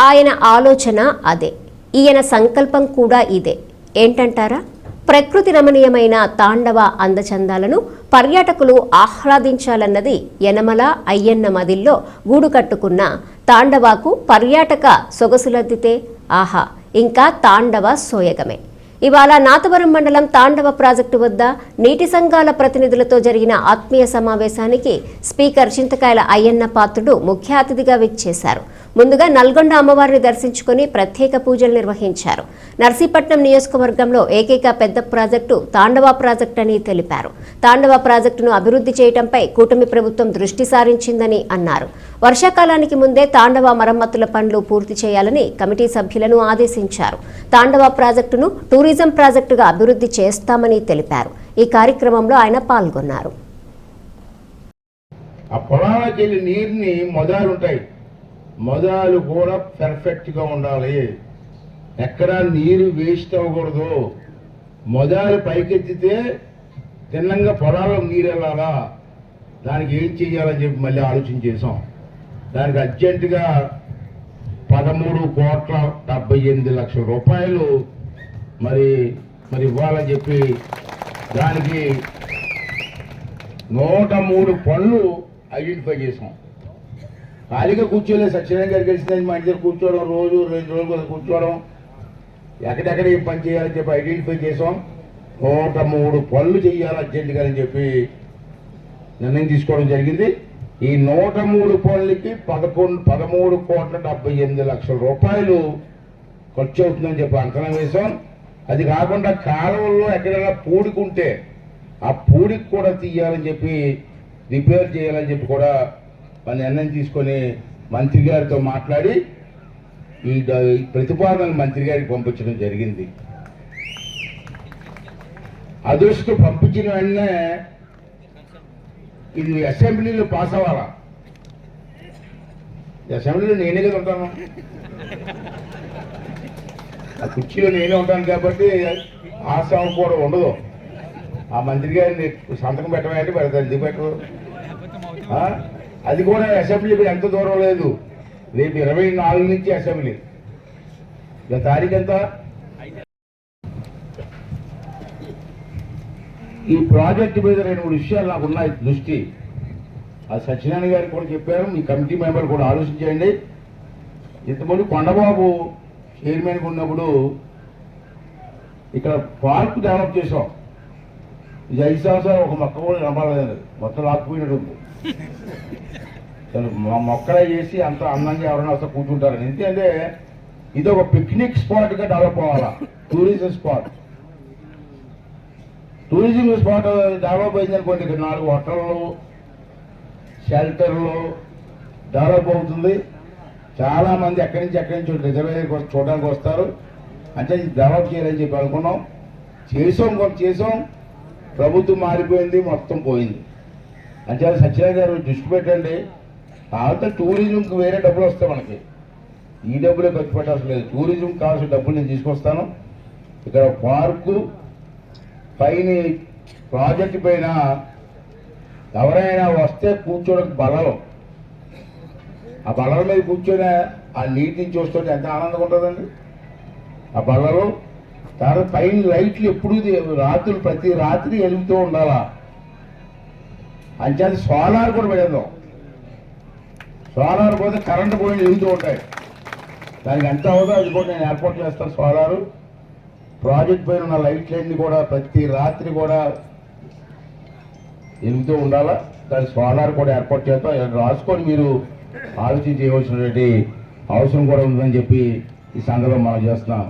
ఆయన ఆలోచన అదే. ఈయన సంకల్పం కూడా ఇదే. ఏంటంటారా? ప్రకృతి రమణీయమైన తాండవ అందచందాలను పర్యాటకులు ఆహ్లాదించాలన్నది యనమల అయ్యన్న మదిల్లో గూడు కట్టుకున్న తాండవాకు పర్యాటక సొగసులద్దితే ఆహా ఇంకా తాండవ సోయగమే. ఇవాళ నాతవరం మండలం తాండవ ప్రాజెక్టు వద్ద నీటి సంఘాల ప్రతినిధులతో జరిగిన ఆత్మీయ సమావేశానికి స్పీకర్ చింతకాయల అయ్యన్న పాత్రుడు ముఖ్య అతిథిగా విచ్చేశారు. ముందుగా నల్గొండ అమ్మవారిని దర్శించుకుని ప్రత్యేక పూజలు నిర్వహించారు. నర్సీపట్నం నియోజకవర్గంలో ఏకైక పెద్ద ప్రాజెక్టు తాండవ ప్రాజెక్టు అని తెలిపారు. తాండవ ప్రాజెక్టును అభివృద్ధి చేయడంపై కూటమి ప్రభుత్వం దృష్టి సారించిందని అన్నారు. వర్షాకాలానికి ముందే తాండవ మరమ్మతుల పనులు పూర్తి చేయాలని కమిటీ సభ్యులను ఆదేశించారు. తాండవ ప్రాజెక్టును టూరిజం ప్రాజెక్టుగా అభివృద్ధి చేస్తామని తెలిపారు. ఈ కార్యక్రమంలో ఆయన పాల్గొన్నారు. ఆ పొలాలకు వెళ్ళి నీరుని మొదలు ఉంటాయి మొదలు కూడా పెర్ఫెక్ట్గా ఉండాలి. ఎక్కడా నీరు వేస్ట్ అవ్వకూడదు. మొదలు పైకెత్తితే తిన్నంగా పొలాల్లో నీరు వెళ్ళాలా? దానికి ఏం చేయాలని చెప్పి మళ్ళీ ఆలోచన చేసాం దానికి అర్జెంటుగా పదమూడు కోట్ల డెబ్బై ఎనిమిది లక్షల రూపాయలు మరి మరి ఇవ్వాలని చెప్పి దానికి నూట మూడు పనులు ఐడెంటిఫై చేసాం ఖాళీగా కూర్చోలేదు సత్యనారాయణ గారికి కలిసిందని మా ఇంటి దగ్గర కూర్చోవడం రోజు రెండు రోజులు కూడా కూర్చోవడం. ఎక్కడెక్కడ ఏం పని చేయాలని చెప్పి ఐడెంటిఫై చేసాం నూట మూడు పనులు చేయాలి అర్జెంటుగా అని చెప్పి నిర్ణయం తీసుకోవడం జరిగింది. ఈ నూట మూడు పనులకి పదకొండు పదమూడు కోట్ల డెబ్బై ఎనిమిది లక్షల రూపాయలు ఖర్చు అవుతుందని చెప్పి అంచనా వేశాం. అది కాకుండా కాలువల్లో ఎక్కడైనా పూడికుంటే ఆ పూడికి కూడా తీయాలని చెప్పి రిపేర్ చేయాలని చెప్పి కూడా మన నిర్ణయం తీసుకొని మంత్రి గారితో మాట్లాడి ఈ ప్రతిపాదన మంత్రి గారికి పంపించడం జరిగింది. అదృష్టం పంపించిన వెంటనే ఇది అసెంబ్లీలో పాస్ అవ్వాలా? అసెంబ్లీలో నేనే కదా ఉంటాను. ఆ కుర్చీలో నేనే ఉంటాను కాబట్టి ఆశావం కూడా ఉండదు. ఆ మంత్రి గారిని సంతకం పెట్టమంటే పెడతాను ఎందుకు పెట్టరు? అది కూడా అసెంబ్లీకి ఎంత దూరం లేదు. రేపు ఇరవై నాలుగు నుంచి అసెంబ్లీ. ఇక తారీఖు ఎంత? ఈ ప్రాజెక్టు మీద రెండు మూడు విషయాలు నాకు ఉన్నాయి దృష్టి. అది సత్యనారాయణ గారికి కూడా చెప్పారు మీ కమిటీ మెంబర్ కూడా ఆలోచించండి. ఇంతకుముందు కొండబాబు చైర్మన్గా ఉన్నప్పుడు ఇక్కడ పార్క్ డెవలప్ చేసాం ఇది ఐదు సంవత్సరాలు ఒక మొక్క కూడా నమ్మలేదు. మొత్తం లాక్కుపోయినట్టు ఉంది మొక్కలే చేసి అంత అందంగా ఎవరైనా వస్తే కూర్చుంటారు. ఎందుకంటే ఇది ఒక పిక్నిక్ స్పాట్గా డెవలప్ అవ్వాలా? Tourism spot tourism spot develop అయిందనుకోండి ఇక్కడ నాలుగు హోటళ్ళు షెల్టర్లు డెవలప్ అవుతుంది. చాలామంది ఎక్కడి నుంచి ఎక్కడి నుంచి రిజర్వేషన్ చూడడానికి వస్తారు. అంటే డెవలప్ చేయాలని చెప్పి అనుకున్నాం. చేసాం కొంత చేసాం. ప్రభుత్వం మారిపోయింది మొత్తం పోయింది. అంచేత సత్యనారాయణ గారు దృష్టి పెట్టండి. తర్వాత టూరిజంకి వేరే డబ్బులు వస్తాయి మనకి. ఈ డబ్బులే ఖర్చు పెట్టాల్సిన లేదు టూరిజం కావాల్సిన డబ్బులు నేను తీసుకొస్తాను. ఇక్కడ పార్కు పైన ప్రాజెక్ట్ పైన ఎవరైనా వస్తే కూర్చోడానికి బలలు ఆ బలం మీద కూర్చొని ఆ నీటిని చూస్తుంటే ఎంత ఆనందంగా ఉంటుందండి. ఆ బల్లలు తర్వాత పైన లైట్లు ఎప్పుడు రాత్రులు ప్రతి రాత్రి వెలుగుతూ ఉండాలా. అంచేది సోలార్ కూడా పెడదాం సోలార్ పోతే కరెంటు పోయి వెలుగుతూ ఉంటాయి. దానికి ఎంత అవుతుందో అది కూడా నేను ఏర్పాటు చేస్తాను సోలారు. ప్రాజెక్ట్ పైన ఉన్న లైట్లన్నీ కూడా ప్రతి రాత్రి కూడా వెలుగుతూ ఉండాలా? దాని సోలార్ కూడా ఏర్పాటు చేస్తాం రాసుకొని మీరు ఆలోచన చేయవలసినటువంటి అవసరం కూడా ఉందని చెప్పి ఈ సందర్భంలో మనం చేస్తున్నాం.